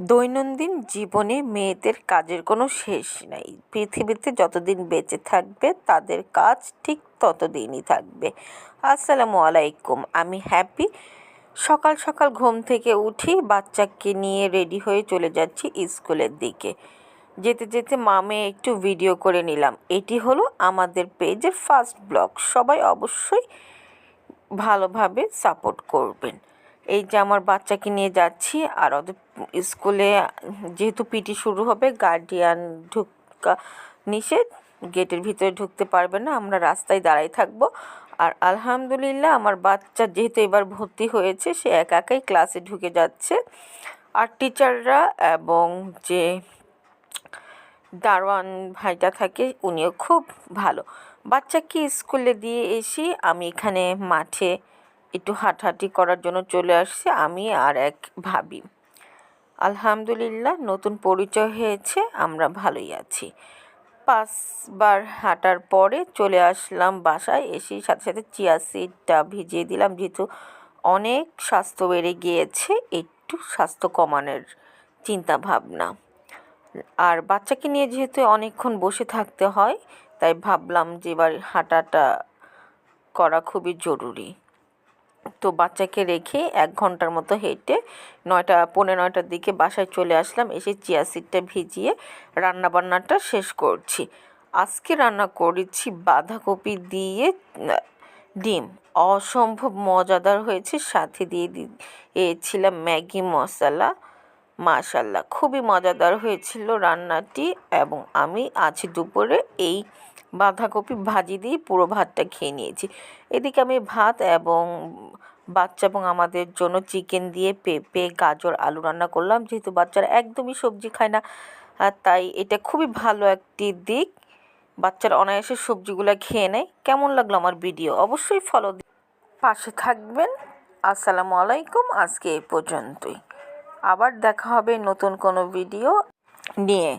দৈনন্দিন জীবনে মেয়েদের কাজের কোনো শেষ নাই। পৃথিবীতে যতদিন বেঁচে থাকবে, তাদের কাজ ঠিক ততদিনই থাকবে। আসসালামু আলাইকুম, আমি হ্যাপি। সকাল সকাল ঘুম থেকে উঠি, বাচ্চাকে নিয়ে রেডি হয়ে চলে যাচ্ছি স্কুলের দিকে। যেতে যেতে মামে একটু ভিডিও করে নিলাম। এটি হলো আমাদের পেজের ফার্স্ট ব্লগ। সবাই অবশ্যই ভালোভাবে সাপোর্ট করবেন। এই যে আমার বাচ্চাকে নিয়ে যাচ্ছি, আর ওদের স্কুলে যেহেতু পিটি শুরু হবে গার্ডিয়ান ঢুকা নিষেধ গেটের ভিতরে ঢুকতে পারবে না, আমরা রাস্তায় দাঁড়াই থাকব। আর আলহামদুলিল্লাহ, আমার বাচ্চা যেহেতু এবার ভর্তি হয়েছে, সে একা একাই ক্লাসে ঢুকে যাচ্ছে। আর টিচাররা এবং যে দারোয়ান ভাইটা থাকে, উনিও খুব ভালো। বাচ্চাকে স্কুলে দিয়ে এসে আমি এখানে মাঠে একটু হাঁটাহাঁটি করার জন্য চলে আসছি আমি আর এক ভাবি। আলহামদুলিল্লাহ, নতুন পরিচয় হয়েছে, আমরা ভালোই আছি। পাঁচবার হাঁটার পরে চলে আসলাম বাসায়, এসে সাথে সাথে চিয়া সিডটা ভিজিয়ে দিলাম, যেহেতু অনেক স্বাস্থ্য বেড়ে গিয়েছে, একটু স্বাস্থ্য কমানোর চিন্তা ভাবনা আর বাচ্চাকে নিয়ে যেহেতু অনেকক্ষণ বসে থাকতে হয়, তাই ভাবলাম যে এবার হাঁটাটা করা খুবই জরুরি। তো বাচ্চাকে রেখে এক ঘণ্টার মতো হেঁটে নয়টা, পৌনে নয়টার দিকে বাসায় চলে আসলাম। এসে চিয়া সিটটা ভিজিয়ে রান্নাবান্নাটা শেষ করছি। আজকে রান্না করেছি বাঁধাকপি দিয়ে ডিম। অসম্ভব মজাদার হয়েছে। সাথে দিয়ে দিয়েছিলাম ম্যাগি মশলা। মাশাল্লাহ, খুবই মজাদার হয়েছিল রান্নাটি এবং আমি আজ দুপুরে এই বাঁধাকপি ভাজি দিয়ে পুরো ভাতটা খেয়ে নিয়েছি। এদিকে আমি ভাত এবং বাচ্চা এবং আমাদের জন্য চিকেন দিয়ে পেঁপে, গাজর, আলু রান্না করলাম। যেহেতু বাচ্চারা একদমই সবজি খায় না তাই এটা খুবই ভালো একটি দিক। বাচ্চারা অনায়াসে সবজিগুলো খেয়ে নেয়। কেমন লাগল আমার ভিডিও? অবশ্যই ফলো পাশে থাকবেন। আসসালামু আলাইকুম। আজকে এই পর্যন্তই। আবার দেখা হবে নতুন কোনো ভিডিও নিয়ে।